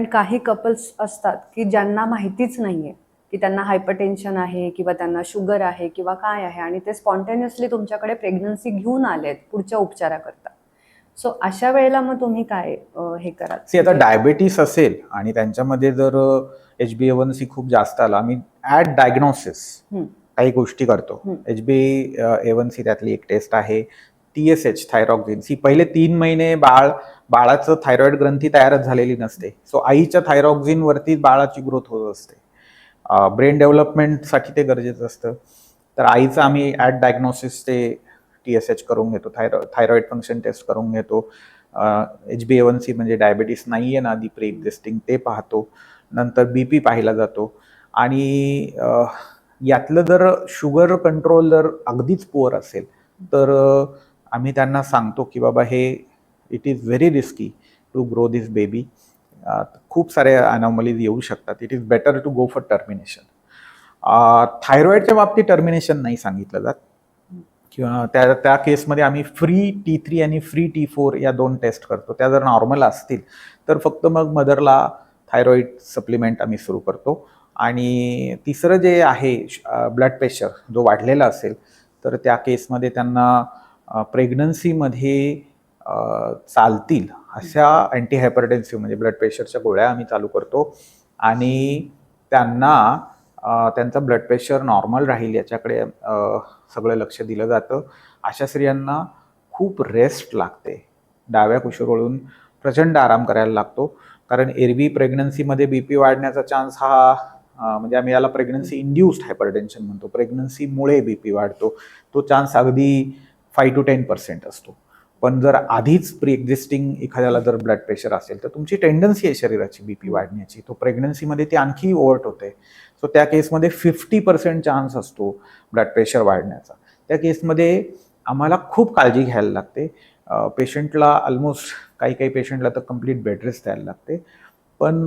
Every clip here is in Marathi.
पण काही कपल्स असतात की ज्यांना माहितीच नाहीये की त्यांना हायपरटेन्शन आहे किंवा त्यांना शुगर आहे किंवा काय आहे आणि ते स्पॉन्टेनियसली तुमच्याकडे प्रेग्नन्सी घेऊन आलेत पुढच्या उपचाराकरता सो अशा वेळेला मग तुम्ही काय हे कराल सी आता डायबेटीस असेल आणि त्यांच्यामध्ये जर एच बी एवन सी खूप जास्त आला आम्ही ॲट डायग्नोसिस. काही गोष्टी करतो. एच बी एवन सी त्यातली एक टेस्ट आहे T S H thyroxine C पहिले तीन महिने बाळ बाळाचं थायरॉइड ग्रंथी तयारच झालेली नसते. सो आईच्या थायरॉक्झिन वरती बाळाची ग्रोथ होत असते. ब्रेन डेव्हलपमेंटसाठी ते गरजेचं असतं. तर आईचं आम्ही ॲट डायग्नोसिस ते टी एस एच करून घेतो. थायरॉ थायरॉइड फंक्शन टेस्ट करून घेतो. H B A one C म्हणजे डायबेटीस नाही आहे ना आधी प्री एक्झिस्टिंग ते पाहतो. नंतर बी पी पाहिला जातो. आणि यातलं जर शुगर कंट्रोल जर अगदीच पुअर असेल तर आम्ही त्यांना सांगतो की बाबा हे it is very risky to grow this baby खूप सारे अनॉमलीज येऊ शकतात. It is better to go for termination थायरॉईडच्या बाबतीत टर्मिनेशन नाही सांगितलं जात. किंवा त्या त्या केसमध्ये आम्ही फ्री टी थ्री आणि फ्री टी फोर या दोन टेस्ट करतो. त्या जर नॉर्मल असतील तर फक्त मग मदरला थायरॉईड सप्लिमेंट आम्ही सुरू करतो. आणि तिसरं जे आहे ब्लड प्रेशर जो वाढलेला असेल तर त्या केसमध्ये त्यांना प्रेग्नन्सीमध्ये चालतील अशा अँटी हायपरटेन्सिव्ह म्हणजे ब्लड प्रेशरच्या गोळ्या आम्ही चालू करतो. आणि त्यांना त्यांचं ब्लड प्रेशर नॉर्मल राहील याच्याकडे सगळं लक्ष दिलं जातं. अशा स्त्रियांना खूप रेस्ट लागते. डाव्या कुशीवरून प्रचंड आराम करायला लागतो. कारण एरवी प्रेग्नन्सीमध्ये बी पी वाढण्याचा चान्स हा म्हणजे आम्ही याला प्रेग्नन्सी इंड्युस्ड हायपरटेन्शन म्हणतो. प्रेग्नन्सीमुळे बी पी वाढतो. तो चान्स अगदी फाय टू टेन पर्सेंट असतो. पण जर आधीच प्री एक्झिस्टिंग एखाद्याला जर ब्लड प्रेशर असेल तर तुमची टेंडन्सी आहे शरीराची बी पी वाढण्याची. तो प्रेग्नन्सीमध्ये ती आणखी ओव्हर्ट होते. सो त्या केसमध्ये फिफ्टी पर्सेंट चान्स असतो ब्लड प्रेशर वाढण्याचा. त्या केसमध्ये आम्हाला खूप काळजी घ्यायला लागते. पेशंटला ऑलमोस्ट काही काही पेशंटला तर कंप्लीट बेडरेस द्यायला लागते. पण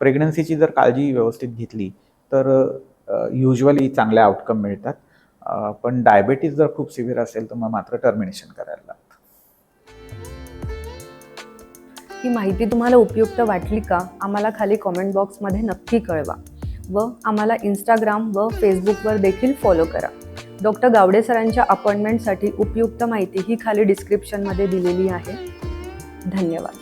प्रेग्नन्सीची जर काळजी व्यवस्थित घेतली तर युजली चांगले आउटकम मिळतात. पण डायबेटीस जर खूप सिव्हिअर असेल तर मग मात्र टर्मिनेशन करायला ही माहिती तुम्हाला उपयुक्त वाटली का आम्हाला खाली कॉमेंट बॉक्समध्ये नक्की कळवा. व आम्हाला इंस्टाग्राम व फेसबुकवर देखील फॉलो करा. डॉक्टर गावडे सरांच्या अपॉइंटमेंटसाठी उपयुक्त माहिती ही खाली डिस्क्रिप्शनमध्ये दिलेली आहे. धन्यवाद.